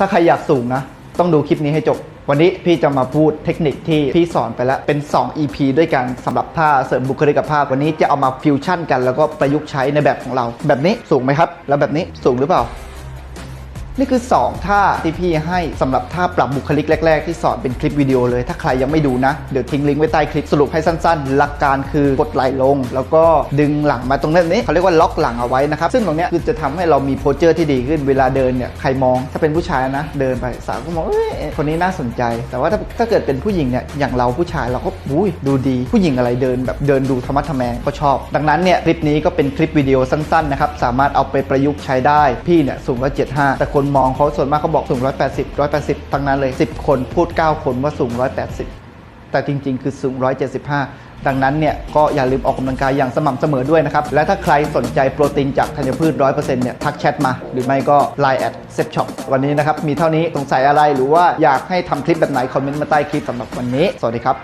ถ้าใครอยากสูงนะ ต้องดูคลิปนี้ให้จบ วันนี้พี่จะมาพูดเทคนิคที่พี่สอนไปแล้ว เป็น 2 EP ด้วยกันสำหรับท่าเสริมบุคลิกภาพ วันนี้จะเอามาฟิวชั่นกันแล้วก็ประยุกต์ใช้ในแบบของเรา แบบนี้สูงไหมครับ แล้วแบบนี้สูงหรือเปล่า นี่คือ 2 ท่าที่พี่ให้สำหรับท่าปรับบุคลิกแรก ๆ ที่สอนเป็นคลิปวิดีโอเลย ถ้าใครยังไม่ดูนะ เดี๋ยวทิ้งลิงก์ไว้ใต้คลิปสรุปให้สั้นๆ หลักการคือกดไหล่ลง แล้วก็ดึงหลังมาตรงนี้เขาเรียกว่าล็อกหลังเอาไว้นะครับ ซึ่งตรงนี้คือจะทำให้เรามีโพสเจอร์ที่ดีขึ้นเวลาเดินเนี่ยใครมองถ้าเป็นผู้ชายนะ เดินไปสาวก็มองเอ้ยคนนี้น่าสนใจ แต่ว่าถ้าถ้าเกิดเป็นผู้หญิงเนี่ยอย่างเราผู้ชายเราก็อุ้ยดูดี ผู้หญิงอะไรเดินแบบเดินดูธรรมะทแมงก็ชอบ ดังนั้นเนี่ยคลิปนี้ก็เป็นคลิปวิดีโอสั้นๆนะครับสามารถเอาไปประยุกต์ใช้ได้พี่เนี่ยสูง175แต่คนมองเขาส่วนมากเขาบอกสูง 180 180 ทั้งนั้นเลย 10 คนพูด 9 คนว่าสูง 180 แต่จริงๆ คือสูง 175 ดังนั้นเนี่ยก็อย่าลืมออกกำลังกายอย่างสม่ำเสมอด้วยนะครับ และถ้าใครสนใจโปรตีนจากธัญพืช 100%เนี่ยทักแชทมา หรือไม่ก็ Line แอดเซฟช็อปวันนี้นะครับ มีเท่านี้สงสัยอะไรหรือว่าอยากให้ทำคลิปแบบไหนคอมเมนต์มาใต้คลิปสำหรับวันนี้ สวัสดีครับ